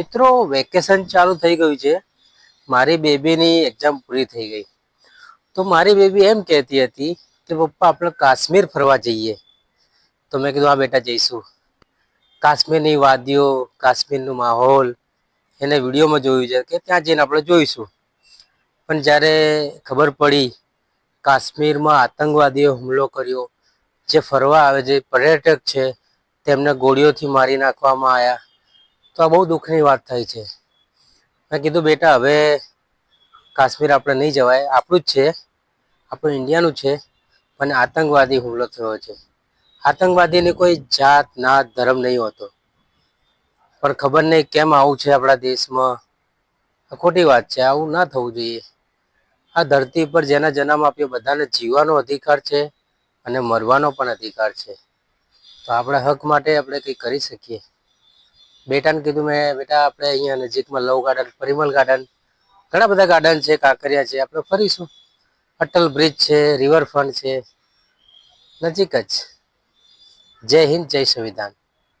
મિત્રો વેકેશન ચાલુ થઈ ગયું છે. મારી બેબીની એક્ઝામ પૂરી થઈ ગઈ. તો મારી બેબી એમ કહેતી હતી કે, પપ્પા, આપણે કાશ્મીર ફરવા જઈએ. તો મેં કીધું, હા, બેટા, જઈશું. કાશ્મીરની વાદીઓ, કાશ્મીરનું માહોલ, એને વિડીયોમાં જોયું છે કે ત્યાં જઈને આપણે જોઈશું. પણ જ્યારે ખબર પડી, કાશ્મીરમાં આતંકવાદીઓ હુમલો કર્યો, જે ફરવા આવે, જે પર્યટક છે, તેમને ગોળીઓથી મારી નાખવામાં આવ્યા. તો આ બહુ દુઃખની વાત થઈ છે. મેં કીધું, બેટા, હવે કાશ્મીર આપણે નહીં જવાય. આપણું જ છે. આપણું ઇન્ડિયાનું છે. પણ આતંકવાદી હુમલો થયો છે. આતંકવાદીની કોઈ જાત, નાત, ધર્મ નહીં હોતો. પણ ખબર નહીં કેમ આવું છે આપણા દેશમાં. આ ખોટી વાત છે. આવું ના થવું જોઈએ. આ ધરતી પર જેના જન્મ આપ્યો, બધાને જીવવાનો અધિકાર છે અને મરવાનો પણ અધિકાર છે. તો આપણા હક માટે આપણે કંઈ કરી શકીએ. બેટાને કીધું મેં, બેટા, આપણે અહીંયા નજીકમાં લવ ગાર્ડન, પરિમલ ગાર્ડન, ઘણા બધા ગાર્ડન છે, કાંકરિયા છે, આપણે ફરીશું અટલ બ્રિજ છે, રિવરફ્રન્ટ છે, નજીક જ જય હિન્દ, જય સંવિધાન.